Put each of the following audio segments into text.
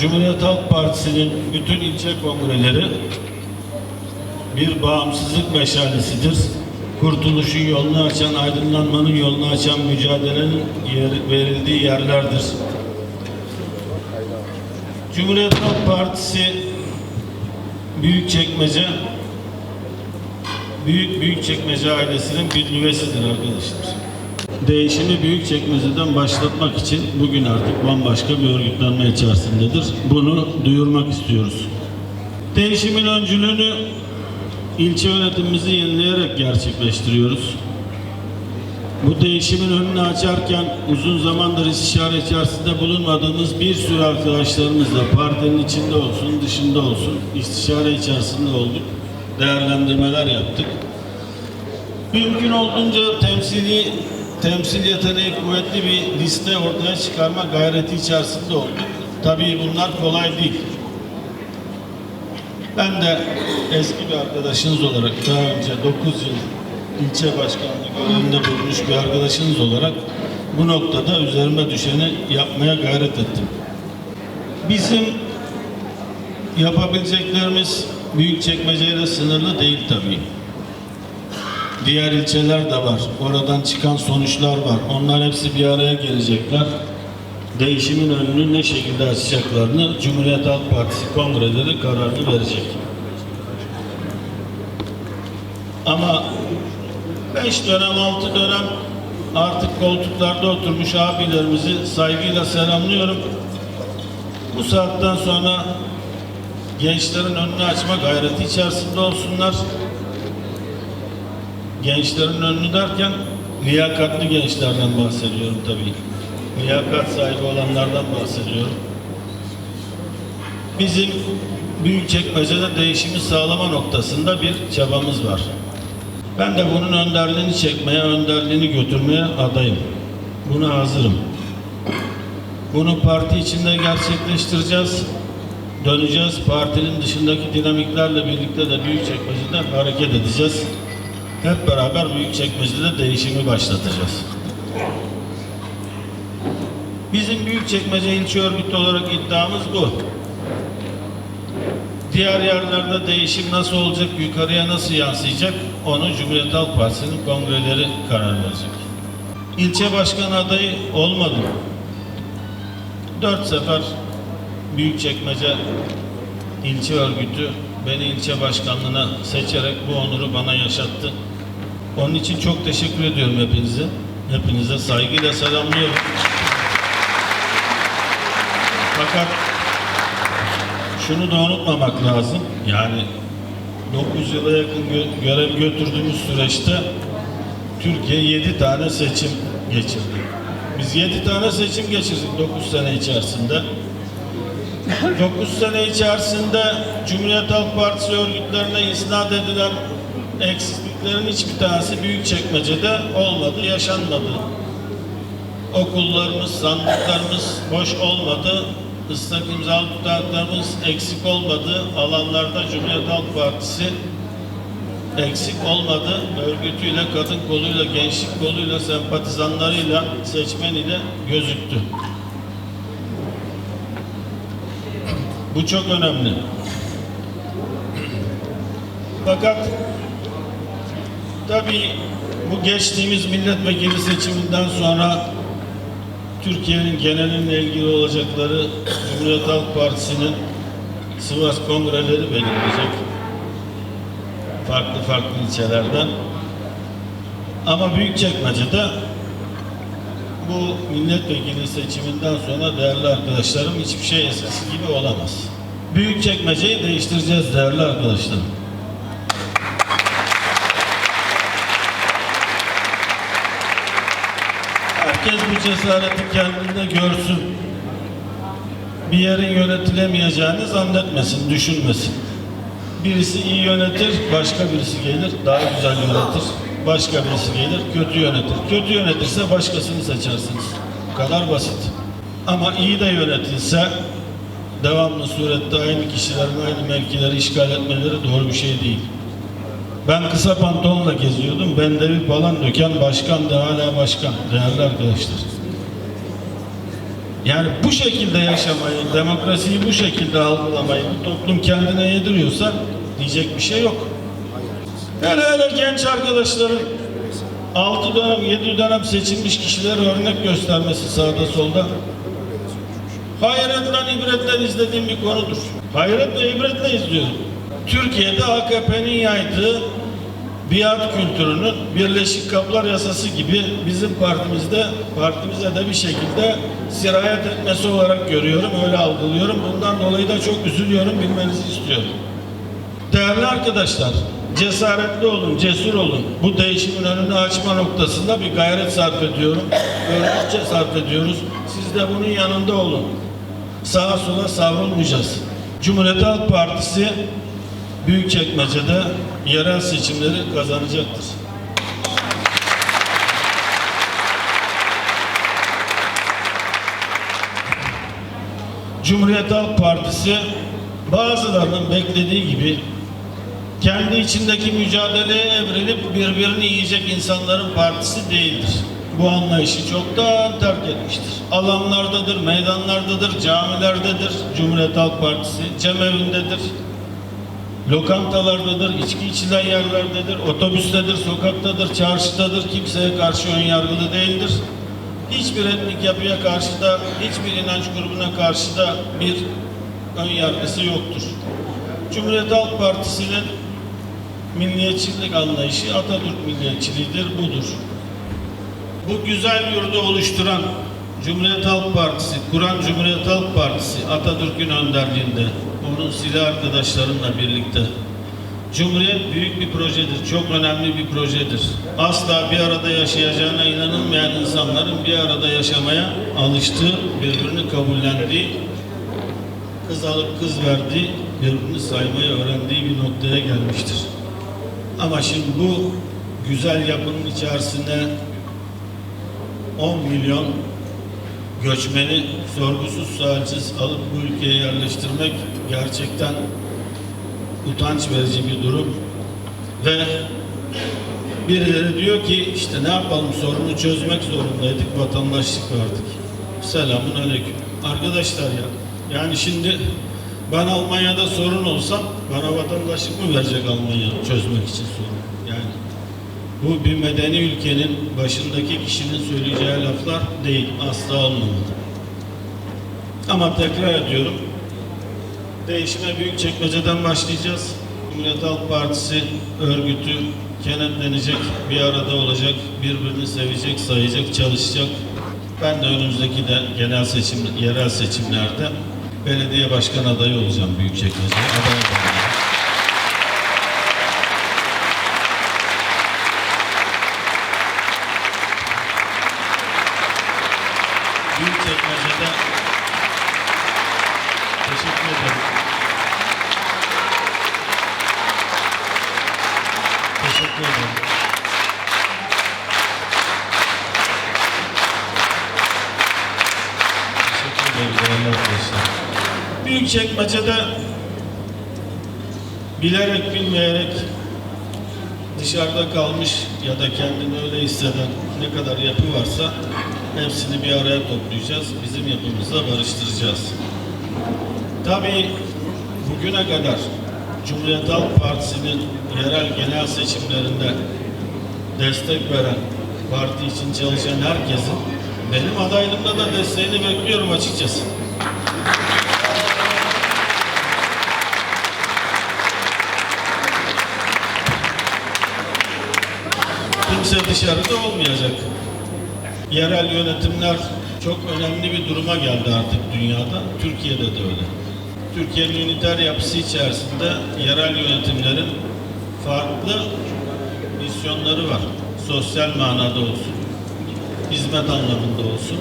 Cumhuriyet Halk Partisi'nin bütün ilçe kongreleri bir bağımsızlık meşalesidir. Kurtuluşun yolunu açan, aydınlanmanın yolunu açan mücadelenin yer- verildiği yerlerdir. Cumhuriyet Halk Partisi Büyükçekmece Büyük Büyükçekmece ailesinin bir nüvesidir arkadaşlar. Değişimi Büyükçekmece'den başlatmak için bugün artık bambaşka bir örgütlenme içerisindedir. Bunu duyurmak istiyoruz. Değişimin öncülüğünü ilçe yönetimimizi yenileyerek gerçekleştiriyoruz. Bu değişimin önünü açarken uzun zamandır istişare içerisinde bulunmadığımız bir sürü arkadaşlarımızla partinin içinde olsun, dışında olsun istişare içerisinde olduk. Değerlendirmeler yaptık. Mümkün olduğunca temsili temsil yeteneği kuvvetli bir liste ortaya çıkarma gayreti içerisinde olduk. Tabii bunlar kolay değil. Ben de eski bir arkadaşınız olarak daha önce 9 yıl ilçe başkanlığı görevinde bulunmuş bir arkadaşınız olarak bu noktada üzerime düşeni yapmaya gayret ettim. Bizim yapabileceklerimiz büyük çekmeceyle sınırlı değil tabii. Diğer ilçeler de var. Oradan çıkan sonuçlar var. Onlar hepsi bir araya gelecekler. Değişimin önünü ne şekilde açacaklarını Cumhuriyet Halk Partisi kongreleri kararını verecek. Ama beş dönem, altı dönem artık koltuklarda oturmuş abilerimizi saygıyla selamlıyorum. Bu saatten sonra gençlerin önünü açma gayreti içerisinde olsunlar gençlerin önünü derken liyakatli gençlerden bahsediyorum tabii. Liyakat sahibi olanlardan bahsediyorum. Bizim Büyükçekmece'de değişimi sağlama noktasında bir çabamız var. Ben de bunun önderliğini çekmeye, önderliğini götürmeye adayım. Buna hazırım. Bunu parti içinde gerçekleştireceğiz. Döneceğiz. Partinin dışındaki dinamiklerle birlikte de Büyükçekmece'de hareket edeceğiz. Hep beraber Büyükçekmece'de değişimi başlatacağız. Bizim Büyükçekmece ilçe örgütü olarak iddiamız bu. Diğer yerlerde değişim nasıl olacak, yukarıya nasıl yansıyacak onu Cumhuriyet Halk Partisi'nin kongreleri karar verecek. İlçe başkanı adayı olmadım. Dört sefer Büyükçekmece ilçe örgütü beni ilçe başkanlığına seçerek bu onuru bana yaşattı. Onun için çok teşekkür ediyorum hepinize. Hepinize saygıyla selamlıyorum. Fakat şunu da unutmamak lazım. Yani 9 yıla yakın gö- görev götürdüğümüz süreçte Türkiye 7 tane seçim geçirdi. Biz 7 tane seçim geçirdik 9 sene içerisinde. 9 sene içerisinde Cumhuriyet Halk Partisi örgütlerine isnat edilen eksikliklerin hiçbir tanesi Büyükçekmece'de olmadı, yaşanmadı. Okullarımız, sandıklarımız boş olmadı. Islak imzalı tutanaklarımız eksik olmadı. Alanlarda Cumhuriyet Halk Partisi eksik olmadı. Örgütüyle, kadın koluyla, gençlik koluyla, sempatizanlarıyla, seçmeniyle gözüktü. Bu çok önemli. Fakat tabii bu geçtiğimiz milletvekili seçiminden sonra Türkiye'nin genelinle ilgili olacakları Cumhuriyet Halk Partisi'nin Sivas kongreleri belirleyecek. Farklı farklı ilçelerden. Ama Büyükçekmece'de bu milletvekili seçiminden sonra değerli arkadaşlarım hiçbir şey eskisi gibi olamaz. Büyükçekmece'yi değiştireceğiz değerli arkadaşlarım. Herkes bu cesareti kendinde görsün. Bir yerin yönetilemeyeceğini zannetmesin, düşünmesin. Birisi iyi yönetir, başka birisi gelir, daha güzel yönetir. Başka birisi gelir, kötü yönetir. Kötü yönetirse başkasını seçersiniz. Bu kadar basit. Ama iyi de yönetilse devamlı surette aynı kişilerin aynı mevkileri işgal etmeleri doğru bir şey değil. Ben kısa pantolonla geziyordum. Bende bir falan döken başkan da hala başkan. Değerli arkadaşlar. Yani bu şekilde yaşamayı, demokrasiyi bu şekilde algılamayı bu toplum kendine yediriyorsa diyecek bir şey yok. Hele hele genç arkadaşların 6 dönem, 7 dönem seçilmiş kişilere örnek göstermesi sağda solda hayretle ibretle izlediğim bir konudur. Hayretle ibretle izliyorum. Türkiye'de AKP'nin yaydığı biat kültürünün Birleşik Kaplar Yasası gibi bizim partimizde partimize de bir şekilde sirayet etmesi olarak görüyorum, öyle algılıyorum. Bundan dolayı da çok üzülüyorum, bilmenizi istiyorum. Değerli arkadaşlar, cesaretli olun, cesur olun. Bu değişimin önünü açma noktasında bir gayret sarf ediyorum. Örgütçe sarf ediyoruz. Siz de bunun yanında olun. Sağa sola savrulmayacağız. Cumhuriyet Halk Partisi Büyükçekmece'de yerel seçimleri kazanacaktır. Cumhuriyet Halk Partisi bazılarının beklediği gibi kendi içindeki mücadeleye evrilip birbirini yiyecek insanların partisi değildir. Bu anlayışı çoktan terk etmiştir. Alanlardadır, meydanlardadır, camilerdedir Cumhuriyet Halk Partisi, cemevindedir, lokantalardadır, içki içilen yerlerdedir, otobüstedir, sokaktadır, çarşıdadır, kimseye karşı ön yargılı değildir. Hiçbir etnik yapıya karşı da, hiçbir inanç grubuna karşı da bir ön yargısı yoktur. Cumhuriyet Halk Partisi'nin milliyetçilik anlayışı Atatürk milliyetçiliğidir, budur. Bu güzel yurdu oluşturan Cumhuriyet Halk Partisi, kuran Cumhuriyet Halk Partisi Atatürk'ün önderliğinde, onun silah arkadaşlarıyla birlikte Cumhuriyet büyük bir projedir, çok önemli bir projedir. Asla bir arada yaşayacağına inanılmayan insanların bir arada yaşamaya alıştığı, birbirini kabullendiği, kız alıp kız verdiği, birbirini saymayı öğrendiği bir noktaya gelmiştir. Ama şimdi bu güzel yapının içerisine 10 milyon göçmeni sorgusuz sualsiz alıp bu ülkeye yerleştirmek gerçekten utanç verici bir durum ve birileri diyor ki işte ne yapalım sorunu çözmek zorundaydık vatandaşlık verdik. Selamun aleyküm. Arkadaşlar ya yani şimdi ben Almanya'da sorun olsam bana vatandaşlık mı verecek Almanya çözmek için sorun? Bu bir medeni ülkenin başındaki kişinin söyleyeceği laflar değil, asla olmamalı. Ama tekrar ediyorum, değişime büyük çekmeceden başlayacağız. Cumhuriyet Halk Partisi örgütü kenetlenecek, bir arada olacak, birbirini sevecek, sayacak, çalışacak. Ben de önümüzdeki de genel seçim, yerel seçimlerde belediye başkan adayı olacağım Büyükçekmece'ye. Aday. Büyükçekmece'de teşekkür ederim. Teşekkür ederim. Arkadaşlar. Büyükçekmece'de bilerek bilmeyerek dışarıda kalmış ya da kendini öyle hisseden ne kadar yapı varsa hepsini bir araya toplayacağız. Bizim yapımızla barıştıracağız. Tabii bugüne kadar Cumhuriyet Halk Partisi'nin yerel genel seçimlerinde destek veren, parti için çalışan herkesin benim adaylığımda da desteğini bekliyorum açıkçası. Kimse dışarıda olmayacak. Yerel yönetimler çok önemli bir duruma geldi artık dünyada. Türkiye'de de öyle. Türkiye'nin üniter yapısı içerisinde yerel yönetimlerin farklı misyonları var. Sosyal manada olsun, hizmet anlamında olsun.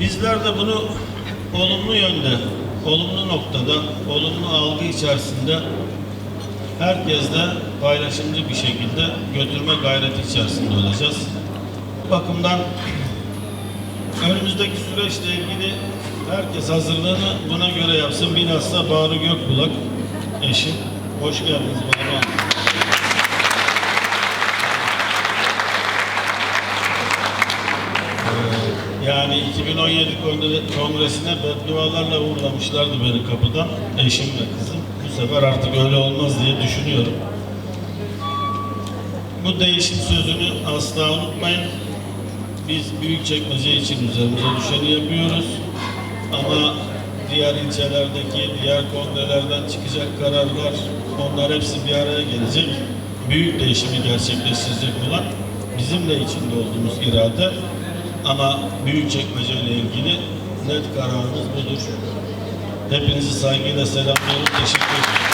Bizler de bunu olumlu yönde, olumlu noktada, olumlu algı içerisinde herkesle paylaşımcı bir şekilde götürme gayreti içerisinde olacağız. Bu bakımdan önümüzdeki süreçle ilgili herkes hazırlığını buna göre yapsın. Bilhassa Bağrı Gökbulak eşim. Hoş geldiniz Hanım. Ee, Yani 2017 kongre- kongresine beddualarla uğurlamışlardı beni kapıdan. Eşim ve kızım. Bu sefer artık öyle olmaz diye düşünüyorum. Bu değişim sözünü asla unutmayın. Biz Büyükçekmece için üzerimize düşeni yapıyoruz. Ama diğer ilçelerdeki, diğer kongrelerden çıkacak kararlar, onlar hepsi bir araya gelecek. Büyük değişimi gerçekleştirecek olan bizim de içinde olduğumuz irade. Ama Büyükçekmece ile ilgili net kararımız budur. Hepinizi saygıyla selamlıyorum. Teşekkür ederim.